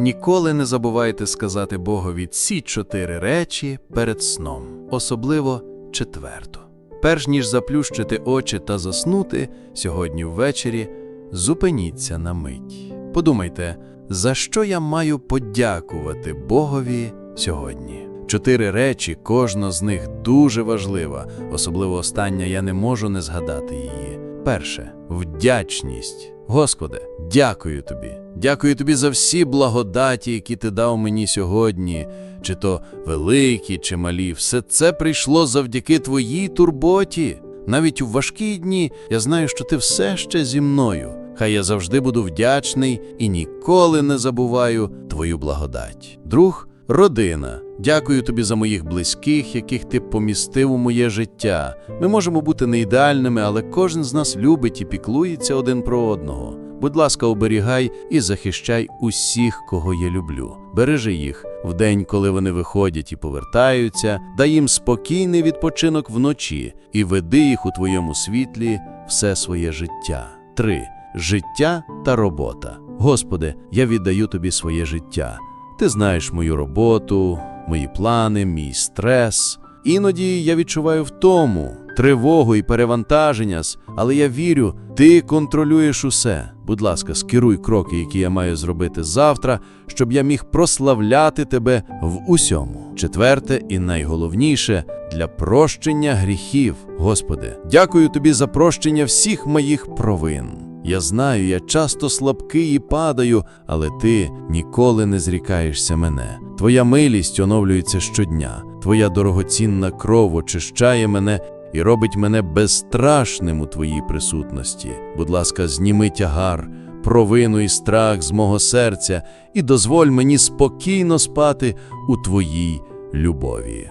Ніколи не забувайте сказати Богові ці чотири речі перед сном, особливо четверту. Перш ніж заплющити очі та заснути сьогодні ввечері, зупиніться на мить. Подумайте, за що я маю подякувати Богові сьогодні. Чотири речі, кожна з них дуже важлива, особливо остання я не можу не згадати її. Перше вдячність. Господи, дякую тобі. Дякую тобі за всі благодаті, які ти дав мені сьогодні, чи то великі, чи малі. Все це прийшло завдяки твоїй турботі. Навіть у важкі дні я знаю, що ти все ще зі мною. Хай я завжди буду вдячний і ніколи не забуваю твою благодать. Друг, родина. Дякую тобі за моїх близьких, яких ти помістив у моє життя. Ми можемо бути не ідеальними, але кожен з нас любить і піклується один про одного. Будь ласка, оберігай і захищай усіх, кого я люблю. Бережи їх в день, коли вони виходять і повертаються, дай їм спокійний відпочинок вночі і веди їх у твоєму світлі все своє життя. 3. Життя та робота. Господи, я віддаю тобі своє життя. Ти знаєш мою роботу, мої плани, мій стрес. Іноді я відчуваю втому, тривогу і перевантаження, але я вірю, ти контролюєш усе. Будь ласка, скеруй кроки, які я маю зробити завтра, щоб я міг прославляти тебе в усьому. Четверте і найголовніше для прощення гріхів. Господи, дякую тобі за прощення всіх моїх провин. Я знаю, я часто слабкий і падаю, але ти ніколи не зрікаєшся мене. Твоя милість оновлюється щодня, твоя дорогоцінна кров очищає мене і робить мене безстрашним у твоїй присутності. Будь ласка, зніми тягар, провину і страх з мого серця і дозволь мені спокійно спати у твоїй любові.